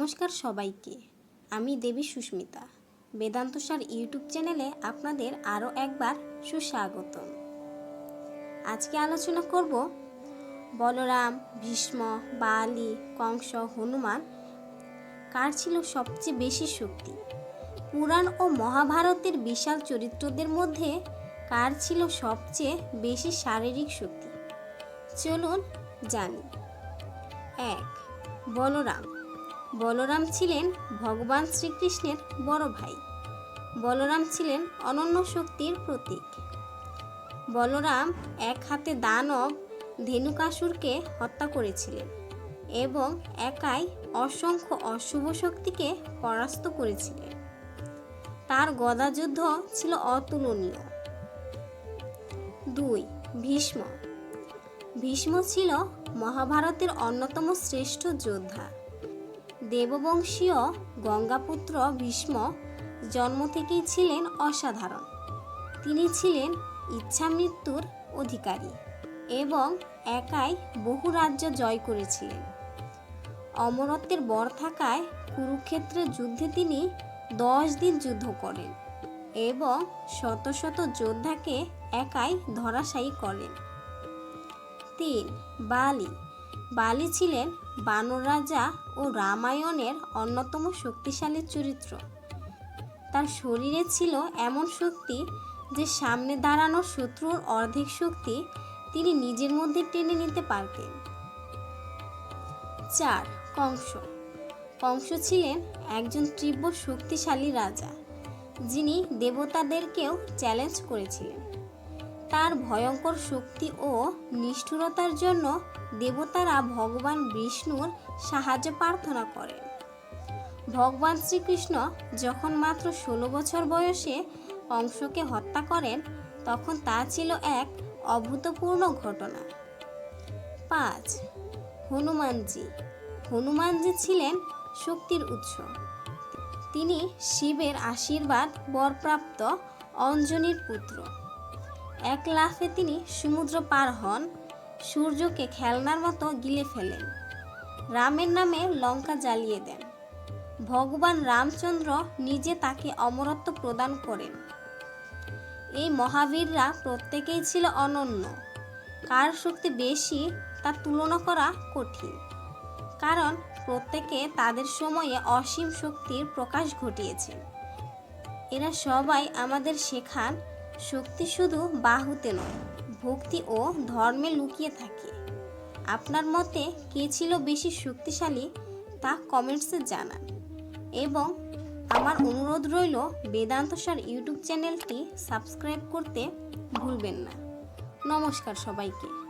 নমস্কার সবাইকে। আমি দেবী সুস্মিতা। বেদান্ত সার ইউটিউব চ্যানেলে আপনাদের আরও একবার সুস্বাগতম। আজকে আলোচনা করব বলরাম, ভীষ্ম, বালি, কংস, হনুমান কার ছিল সবচেয়ে বেশি শক্তি? পুরাণ ও মহাভারতের বিশাল চরিত্রদের মধ্যে কার ছিল সবচেয়ে বেশি শারীরিক শক্তি? চলুন জানি। এক, বলরাম। বলরাম ছিলেন ভগবান শ্রীকৃষ্ণের বড় ভাই। বলরাম ছিলেন অনন্য শক্তির প্রতীক। বলরাম এক হাতে দানব ধেনুকাসুরকে হত্যা করেছিলেন এবং একাই অসংখ্য অশুভ শক্তিকে পরাস্ত করেছিলেন। তার গদাযুদ্ধ ছিল অতুলনীয়। দুই, ভীষ্ম। ভীষ্ম ছিল মহাভারতের অন্যতম শ্রেষ্ঠ যোদ্ধা। দেববংশীয় গঙ্গাপুত্র ভীষ্ম জন্ম থেকেই ছিলেন অসাধারণ। তিনি ছিলেন ইচ্ছা মৃত্যুর অধিকারী এবং একাই বহু রাজ্য জয় করেছিলেন। অমরত্বের বর থাকায় কুরুক্ষেত্রের যুদ্ধে তিনি দশ দিন যুদ্ধ করেন এবং শত শত যোদ্ধাকে একাই ধরাশায়ী করেন। তিন, বালি। বালি ছিলেন বানর রাজা ও রামায়ণের অন্যতম শক্তিশালী চরিত্র। তার শরীরে ছিল এমন শক্তি যে সামনে দাঁড়ানো শত্রুর অর্ধেক শক্তি তিনি নিজের মধ্যে টেনে নিতে পারতেন। চার, কংস। কংস ছিলেন একজন তীব্র শক্তিশালী রাজা, যিনি দেবতাদেরকেও চ্যালেঞ্জ করেছিলেন। তার ভয়ঙ্কর শক্তি ও নিষ্ঠুরতার জন্য দেবতারা ভগবান বিষ্ণুর সাহায্য প্রার্থনা করেন। ভগবান শ্রীকৃষ্ণ যখন মাত্র ষোলো বছর বয়সে অংশকে হত্যা করেন, তখন তা ছিল এক অভূতপূর্ণ ঘটনা। পাঁচ, হনুমানজি। হনুমানজি ছিলেন শক্তির উৎস। তিনি শিবের আশীর্বাদ বরপ্রাপ্ত অঞ্জনীর পুত্র। এক লাফে তিনি সমুদ্র পার হন, সূর্যকে খেলনার মতো গিলে ফেলেন। রামের নামে লঙ্কা জ্বালিয়ে দেন। ভগবান রামচন্দ্র নিজে তাকে অমরত্ব প্রদান করেন। এই মহাবীররা প্রত্যেকেই ছিল অনন্য। কার শক্তি বেশি, তা তুলনা করা কঠিন। কারণ প্রত্যেকে তাদের সময়ে অসীম শক্তির প্রকাশ ঘটিয়েছেন এরা সবাই আমাদের শেখান শক্তি শুধু বাহুতে নয়, ভক্তি ও ধর্মে লুকিয়ে থাকে। আপনার মতে কে ছিল বেশি শক্তিশালী তা কমেন্টসে জানান। এবং আমার অনুরোধ রইল বেদান্ত সার ইউটিউব চ্যানেলটি সাবস্ক্রাইব করতে ভুলবেন না। নমস্কার সবাইকে।